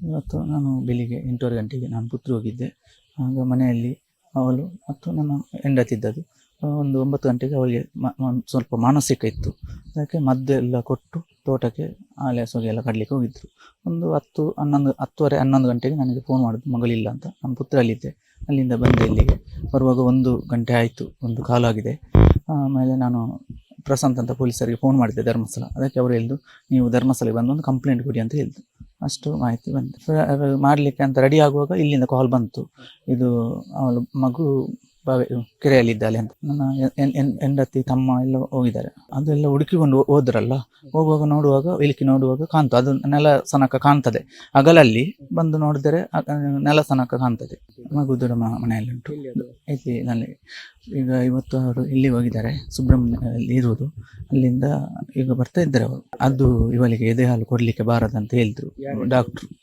ಇವತ್ತು ನಾನು ಬೆಳಿಗ್ಗೆ ಎಂಟೂವರೆ ಗಂಟೆಗೆ ನಾನು ಪುತ್ತೂರು ಹೋಗಿದ್ದೆ. ಆಗ ಮನೆಯಲ್ಲಿ ಅವಳು ಮತ್ತು ನನ್ನ ಹೆಂಡತಿದ್ದದು ಒಂದು ಒಂಬತ್ತು ಗಂಟೆಗೆ ಅವಳಿಗೆ ಸ್ವಲ್ಪ ಮಾನಸಿಕ ಇತ್ತು. ಅದಕ್ಕೆ ಮದ್ದು ಎಲ್ಲ ಕೊಟ್ಟು ತೋಟಕ್ಕೆ ಆಲೆ ಸೊಗೆ ಎಲ್ಲ ಕಡಲಿಕ್ಕೆ ಹೋಗಿದ್ರು. ಒಂದು ಹತ್ತು, ಹನ್ನೊಂದು, ಹತ್ತುವರೆ, ಹನ್ನೊಂದು ಗಂಟೆಗೆ ನನಗೆ ಫೋನ್ ಮಾಡಿದ್ರು ಮಗಳಿಲ್ಲ ಅಂತ ನನ್ನ ಪುತ್ರ ಅಲ್ಲಿದ್ದೆ ಅಲ್ಲಿಂದ ಬಂದೆ ಇಲ್ಲಿಗೆ. ಬರುವಾಗ ಒಂದು ಗಂಟೆ ಆಯಿತು, ಒಂದು ಕಾಲಾಗಿದೆ ಆಮೇಲೆ ನಾನು ಪ್ರಶಾಂತ್ ಅಂತ ಪೊಲೀಸರಿಗೆ ಫೋನ್ ಮಾಡಿದ್ದೆ ಧರ್ಮಸ್ಥಳ. ಅದಕ್ಕೆ ಅವರು ಹೇಳಿದ್ರು ನೀವು ಧರ್ಮಸ್ಥಳಕ್ಕೆ ಬಂದು ಒಂದು ಕಂಪ್ಲೇಂಟ್ ಕೊಡಿ ಅಂತ ಹೇಳಿದ್ರು ಅಷ್ಟು ಮಾಹಿತಿ ಬಂತು. ಮಾಡಲಿಕ್ಕೆ ಅಂತ ರೆಡಿ ಆಗುವಾಗ ಇಲ್ಲಿಂದ ಕಾಲ್ ಬಂತು. ಇದು ಅವಳು ಮಗು ಕೆರೆಯಲ್ಲಿದ್ದಾಳೆ ಅಂತ. ನನ್ನ ಹೆಂಡತಿ, ತಮ್ಮ ಎಲ್ಲ ಹೋಗಿದ್ದಾರೆ. ಅದೆಲ್ಲ ಹುಡುಕಿಕೊಂಡು ಹೋದ್ರಲ್ಲ? ಹೋಗುವಾಗ ನೋಡುವಾಗ ಇಲಿಕ್ಕೆ ನೋಡುವಾಗ ಕಾಣ್ತು. ಅದು ನೆಲ ಸನಕ ಕಾಣ್ತದೆ. ಹಗಲಲ್ಲಿ ಬಂದು ನೋಡಿದರೆ ನೆಲ ಸನಕ ಕಾಣ್ತದೆ. ಮಗು ದೊಡ್ಡ ಮ- ಮನೆಯಲ್ಲಿ ಉಂಟು. ಇಲ್ಲಿ ನಲ್ಲಿ ಈಗ ಇವತ್ತು ಅವರು ಇಲ್ಲಿ ಹೋಗಿದ್ದಾರೆ. ಸುಬ್ರಹ್ಮಣ್ಯ ಇರುವುದು. ಅಲ್ಲಿಂದ ಈಗ ಬರ್ತಾ ಇದ್ದಾರೆ ಅವರು. ಅದು ಇವಳಿಗೆ ಎದೆ ಹಾಲು ಕೊಡ್ಲಿಕ್ಕೆ ಬಾರದಂತ ಹೇಳಿದ್ರು. ಡಾಕ್ಟ್ರು.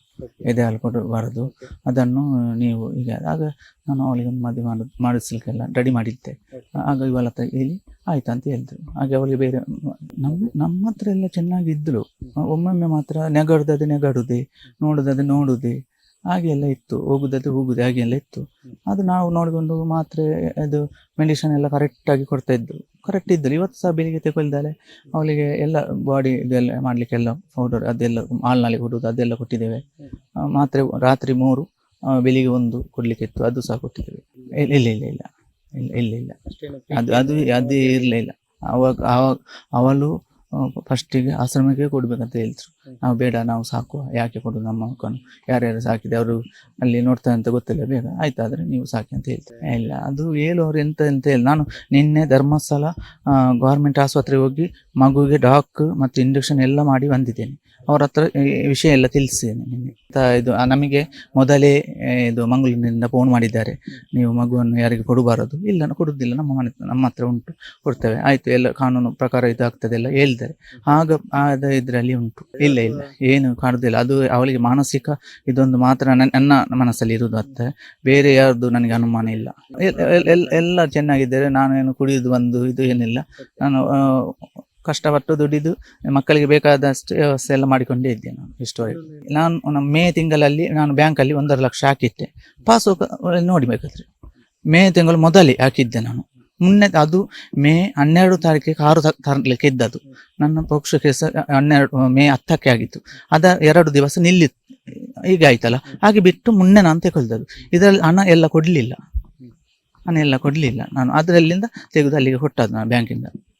ಎದೆ ಹಾಲು ಕೊಡಬಾರದು. ಅದನ್ನು ನೀವು ಈಗ, ಆಗ ನಾನು ಅವಳಿಗೆ ಮದುವೆ ಮಾಡಿ, ಮಾಡಿಸ್ಲಿಕ್ಕೆಲ್ಲ ರೆಡಿ ಮಾಡಿದ್ದೆ. ಆಗ ಇವಳ ಹತ್ರ ಹೇಳಿ, ಆಯ್ತು ಅಂತ ಹೇಳಿದ್ರು. ಹಾಗೆ ಅವಳಿಗೆ ಬೇರೆ ನಮ್ಮ ನಮ್ಮ ಹತ್ರ ಎಲ್ಲ ಚೆನ್ನಾಗಿ ಇದ್ಳು ಒಮ್ಮೊಮ್ಮೆ ಮಾತ್ರ ನೆಗಡ್ದದೆ ನೆಗಡುದೆ ನೋಡೋದಾದ್ರೆ ನೋಡುದೆ, ಹಾಗೆ ಎಲ್ಲ ಇತ್ತು. ಹೋಗುದಾದ್ರೆ ಹೋಗುದೆ, ಹಾಗೆ ಎಲ್ಲ ಇತ್ತು. ಅದು ನಾವು ನೋಡಿಕೊಂಡು ಮಾತ್ರ ಅದು ಮೆಡಿಸನ್ ಎಲ್ಲ ಕರೆಕ್ಟಾಗಿ ಕೊಡ್ತಾ ಇದ್ದು ಕರೆಕ್ಟ್ ಇದ್ದರು ಇವತ್ತು ಸಹ ಬೆಳಿಗ್ಗೆ ತೆಗೊಳ್ದಾಳೆ ಅವಳಿಗೆ ಎಲ್ಲ ಬಾಡಿ ಇದೆಲ್ಲ ಮಾಡಲಿಕ್ಕೆಲ್ಲ ಪೌಡರ್ ಅದೆಲ್ಲ ಹಾಲ್ನಲ್ಲಿ ಕೊಡೋದು ಅದೆಲ್ಲ ಕೊಟ್ಟಿದ್ದೇವೆ. ಮಾತ್ರೆ ರಾತ್ರಿ ಮೂರು ಬೆಳಿಗ್ಗೆ ಒಂದು ಕೊಡ್ಲಿಕ್ಕೆ ಇತ್ತು. ಅದು ಸಹ ಕೊಟ್ಟಿದ್ದೇವೆ. ಇಲ್ಲ ಇಲ್ಲ. ಇಲ್ಲ ಇಲ್ಲ ಇಲ್ಲ. ಅದು ಅದು ಅದೇ ಇರಲಿಲ್ಲ ಅವಾಗ ಅವಾಗ ಅವಳು ಫಸ್ಟಿಗೆ ಆಶ್ರಮಕ್ಕೆ ಕೊಡ್ಬೇಕಂತ ಹೇಳಿದ್ರು. ನಾವು ಬೇಡ, ನಾವು ಸಾಕುವ. ಯಾಕೆ ಕೊಡು ನಮ್ಮ ಮಕ್ಕಳು ಯಾರ್ಯಾರು ಸಾಕಿದೆ? ಅವರು ಅಲ್ಲಿ ನೋಡ್ತಾರೆ ಅಂತ ಗೊತ್ತಿಲ್ಲ. ಬೇಗ ಆಯ್ತಾದ್ರೆ ನೀವು ಸಾಕಿ ಅಂತ ಹೇಳ್ತಾರೆ. ಇಲ್ಲ. ಅದು ಹೇಳುವವರು ಎಂತ ಅಂತ ಹೇಳಿ ನಾನು ನಿನ್ನೆ ಧರ್ಮಸ್ಥಳ ಗೌರ್ಮೆಂಟ್ ಆಸ್ಪತ್ರೆಗೆ ಹೋಗಿ ಮಗುವಿಗೆ ಡಾಕ್ ಮತ್ತು ಇಂಜೆಕ್ಷನ್ ಎಲ್ಲ ಮಾಡಿ ಬಂದಿದ್ದೇನೆ. ಅವ್ರ ಹತ್ರ ಈ ವಿಷಯ ಎಲ್ಲ ತಿಳಿಸಿದ್ದೇನೆ ನಿನ್ನೆ. ಇದು ನಮಗೆ ಮೊದಲೇ ಇದು ಮಂಗಳೂರಿನಿಂದ ಫೋನ್ ಮಾಡಿದ್ದಾರೆ. ನೀವು ಮಗುವನ್ನು ಯಾರಿಗೆ ಕೊಡಬಾರದು? ಇಲ್ಲ ಕೊಡುವುದಿಲ್ಲ ನಮ್ಮ ಮನೆ, ನಮ್ಮ ಹತ್ರ ಉಂಟು, ಕೊಡ್ತೇವೆ. ಆಯಿತು, ಎಲ್ಲ ಕಾನೂನು ಪ್ರಕಾರ ಇದು ಎಲ್ಲ ಹೇಳಿದ್ದಾರೆ ಆಗ ಆದ ಇದರಲ್ಲಿ ಉಂಟು. ಇಲ್ಲ ಇಲ್ಲ, ಏನು ಕಾಣುವುದಿಲ್ಲ ಅದು ಅವಳಿಗೆ ಮಾನಸಿಕ ಇದೊಂದು ಮಾತ್ರ ನನ್ನ ಮನಸ್ಸಲ್ಲಿ ಇರುವುದು ಅಂತ. ಬೇರೆ ಯಾರ್ದು ನನಗೆ ಅನುಮಾನ ಇಲ್ಲ. ಎಲ್ಲ ಎಲ್- ನಾನು ಚೆನ್ನಾಗಿದ್ದಾರೆ. ನಾನೇನು ಕುಡಿಯುವುದು ಬಂದು ಇದು ಏನಿಲ್ಲ. ನಾನು ಕಷ್ಟಪಟ್ಟು ದುಡಿದು ಮಕ್ಕಳಿಗೆ ಬೇಕಾದಷ್ಟು ವ್ಯವಸ್ಥೆ ಎಲ್ಲ ಮಾಡಿಕೊಂಡೇ ಇದ್ದೆ ನಾನು ಇಷ್ಟವರೆಗೆ. ನಾನು ಮೇ ತಿಂಗಳಲ್ಲಿ ನಾನು ಬ್ಯಾಂಕಲ್ಲಿ ಒಂದರ ಲಕ್ಷ ಹಾಕಿದ್ದೆ. ಪಾಸ್ಬುಕ್ ನೋಡಿ ಬೇಕಾದ್ರೆ. ಮೇ ತಿಂಗಳು ಮೊದಲೇ ಹಾಕಿದ್ದೆ ನಾನು. ಮುನ್ನೆ ಅದು ಮೇ ಹನ್ನೆರಡು ತಾರೀಕಿಗೆ ಕಾರು ತರಲಿಕ್ಕೆ ಇದ್ದದ್ದು. ನನ್ನ ಪಕ್ಷ ಕೇಸ ಹನ್ನೆರಡು, ಮೇ ಹತ್ತಕ್ಕೆ ಆಗಿತ್ತು. ಅದ ಎರಡು ದಿವಸ ನಿಲ್ಲಿತ್ತು. ಈಗ ಆಯ್ತಲ್ಲ? ಹಾಗೆ ಬಿಟ್ಟು ಮುನ್ನೆ ನಾನು ತಗೊಳ್ದದ್ದು ಇದರಲ್ಲಿ ಹಣ ಎಲ್ಲ ಕೊಡಲಿಲ್ಲ. ಹಣ ಎಲ್ಲ ಕೊಡಲಿಲ್ಲ ನಾನು. ಅದರಲ್ಲಿಂದ ತೆಗೆದು ಅಲ್ಲಿಗೆ ಕೊಟ್ಟದ್ದು ನಾನು ಬ್ಯಾಂಕಿಂದ.